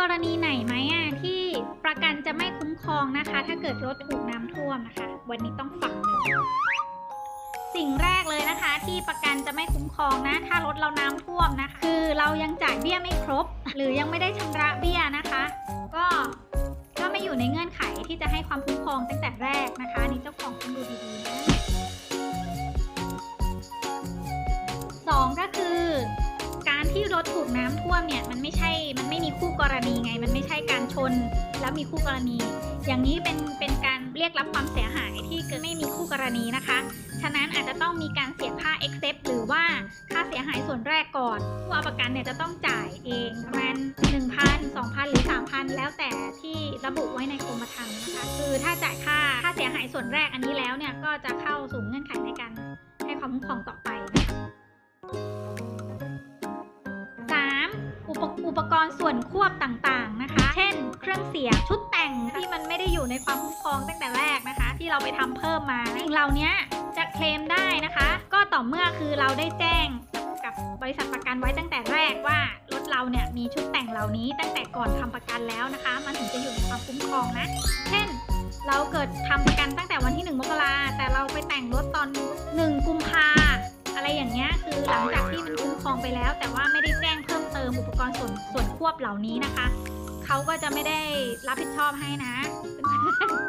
กรณีไหนไหมอะที่ประกันจะไม่คุ้มครองนะคะ ถ้าเกิดรถถูกน้ำท่วมนะคะ วันนี้ต้องฟังเลยสิ่งแรกเลยนะคะ ที่ประกันจะไม่คุ้มครองนะ ถ้ารถเราน้ำท่วมนะคะ คือเรายังจ่ายเบี้ยไม่ครบ หรือยังไม่ได้ชำระเบี้ยนะคะ ก็ก็ไม่อยู่ในเงื่อนไขที่จะให้ความคุ้มครองตั้งแต่แรกนะคะนนี่เจ้าของต้องดูดีๆนะ กน้ำท่วมเนี่ยมันไม่ใช่ มันไม่มีคู่กรณีไง มันไม่ใช่การชนแล้วมีคู่กรณี อย่างนี้เป็นเป็นการเรียกรับความเสียหายที่เกิดไม่มีคู่กรณีนะคะ ฉะนั้นอาจจะต้องมีการเสียค่า accept หรือว่าค่าเสียหายส่วนแรกก่อนผู้เอาประกันเนี่ยจะต้องจ่ายเองประมาณ1,000 2,000 หรือ 3,000 แล้วแต่ที่ระบุไว้ในกรมธรรม์นะคะ คือถ้าจ่ายค่าค่าเสียหายส่วนแรกอันนี้แล้วเนี่ยก็จะเข้าสู่เงื่อนไขในการให้ความคุ้มครองต่อไป อุปกรณ์ส่วนควบต่างๆนะคะ เช่น เครื่องเสียงชุดแต่งที่มันไม่ได้อยู่ในความคุ้มครองตั้งแต่แรกนะคะ ที่เราไปทำเพิ่มมาสิ่งเหล่านี้จะเคลมได้นะคะ ก็ต่อเมื่อคือเราได้แจ้งกับบริษัทประกันไว้ตั้งแต่แรกว่ารถเราเนี่ยมีชุดแต่งเหล่านี้ตั้งแต่ก่อนทำประกันแล้วนะคะ มันถึงจะอยู่ในความคุ้มครองนะ เช่นเราเกิดทำประกันตั้งแต่วันที่ 1 มกราแต่เราไปแต่งรถตอน 1 กุมภาอะไรอย่างเงี้ยคือหลังจากที่มันคุ้มครองไปแล้ว แต่ว่าไม่ได้แจ้งเพิ่ม มอุปกรณ์ส่วนส่วนควบเหล่านี้นะคะเขาก็จะไม่ได้รับผิดชอบให้นะ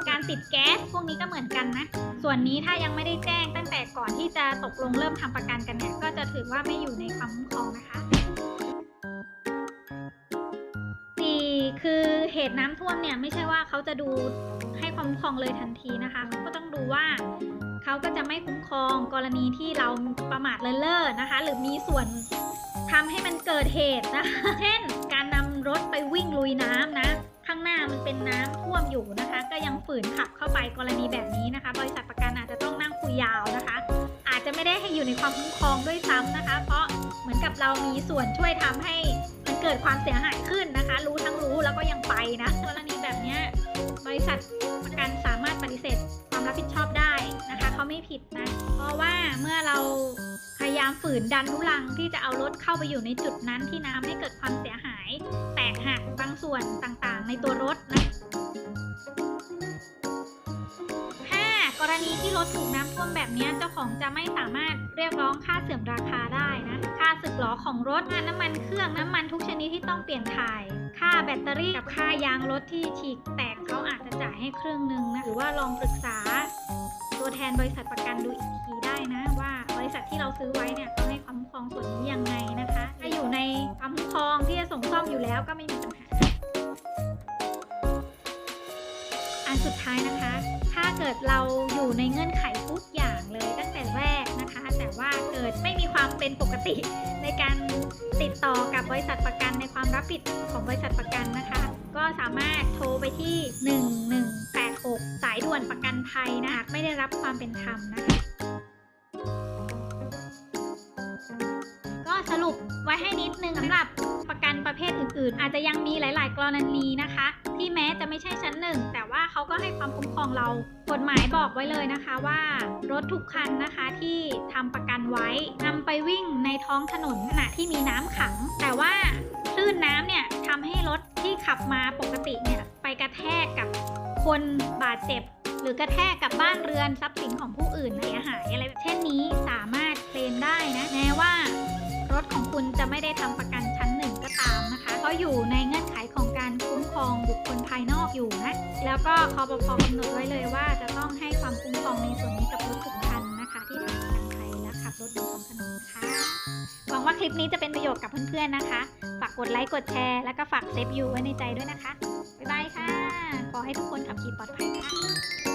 การติดแก๊สพวกนี้ก็เหมือนกันนะ ส่วนนี้ถ้ายังไม่ได้แจ้งตั้งแต่ก่อนที่จะตกลงเริ่มทำประกันกันเนี่ย ก็จะถือว่าไม่อยู่ในความคุ้มครองนะคะสี่คือเหตุน้ำท่วมเนี่ยไม่ใช่ว่าเขาจะดูให้ความคุ้มครองเลยทันทีนะคะเขาก็ต้องดูว่าเขาก็จะไม่คุ้มครองกรณีที่เราประมาทเลินเล่อนะคะ หรือมีส่วน ทำให้มันเกิดเหตุนะคะ เช่น การนำรถไปวิ่งลุยน้ำนะ ข้างหน้ามันเป็นน้ำท่วมอยู่นะคะ ก็ยังฝืนขับเข้าไปกรณีแบบนี้นะคะ บริษัทประกันอาจจะต้องนั่งคุยยาวนะคะ อาจจะไม่ได้ให้อยู่ในความคุ้มครองด้วยซ้ำนะคะ เพราะเหมือนกับเรามีส่วนช่วยทำให้มันเกิดความเสียหายขึ้นนะคะ รู้ทั้งรู้แล้วก็ยังไปนะกรณีแบบนี้บริษัทประกันสามารถปฏิเสธความรับผิดชอบได้นะคะเขาไม่ผิดนะ เพราะว่าเมื่อเราายามฝืนดันทุลังที่จะเอารถเข้าไปอยู่ในจุดนั้นที่น้ำให้เกิดความเสียหาย แตกหักบางส่วนต่างๆ ในตัวรถนะ 5. กรณีที่รถถูกน้ำท่วมแบบนี้เจ้าของจะไม่สามารถเรียกร้องค่าเสื่อมราคาได้นะ ค่าสึกหรอของรถน้ำมันเครื่องน้ำมันทุกชนิดที่ต้องเปลี่ยนถ่าย ค่าแบตเตอรี่กับค่ายางรถที่ฉีกแตกเขาอาจจะจ่ายให้ครึ่งหนึ่งนะหรือว่าลองปรึกษา ตัวแทนบริษัทประกันดูอีกที ที่เราซื้อไว้เนี่ยเขาให้ความคุ้มครองส่วนนี้ยังไงนะคะ ถ้าอยู่ในความคุ้มครองที่จะส่งซ่อมอยู่แล้วก็ไม่มีปัญหา อันสุดท้ายนะคะ ถ้าเกิดเราอยู่ในเงื่อนไขทุกอย่างเลยตั้งแต่แรกนะคะ แต่ว่าเกิดไม่มีความเป็นปกติในการติดต่อกับบริษัทประกันในความรับผิดของบริษัทประกันนะคะ ก็สามารถโทรไปที่ 1186 สายด่วนประกันภัยนะคะไม่ได้รับความเป็นธรรมนะคะ ไว้ให้นิดนึงสำหรับประกันประเภทอื่นๆ อาจจะยังมีหลาย ๆ กรณีนะคะ ที่แม้จะไม่ใช่ชั้นหนึ่งแต่ว่าเขาก็ให้ความคุ้มครองเรา กฎหมายบอกไว้เลยนะคะว่ารถทุกคันนะคะที่ทำประกันไว้นำไปวิ่งในท้องถนนขณะที่มีน้ำขัง แต่ว่าคลื่นน้ำเนี่ยทำให้รถที่ขับมาปกติเนี่ยไปกระแทกกับคนบาดเจ็บ หรือกระแทกกับบ้านเรือนทรัพย์สินของผู้อื่นเสียหายอะไรแบบเช่นนี้สามารถเคลมได้นะแม้ว่า รถของคุณจะไม่ได้ทำประกันชั้นหนึ่งก็ตามนะคะเพราะอยู่ในเงื่อนไขของการคุ้มครองบุคคลภายนอกอยู่นะ แล้วก็คอปพกำหนดไว้เลยว่าจะต้องให้ความคุ้มครองในส่วนนี้กับรถทุกคันนะคะ ที่ทำประกันภัยและขับรถบนท้องถนนค่ะหวังว่าคลิปนี้จะเป็นประโยชน์กับเพื่อนๆนะคะ ฝากกดไลค์กดแชร์แล้วก็ฝากเซฟยูไว้ในใจด้วยนะคะบ๊ายบายค่ะ ขอให้ทุกคนขับขี่ปลอดภัยค่ะ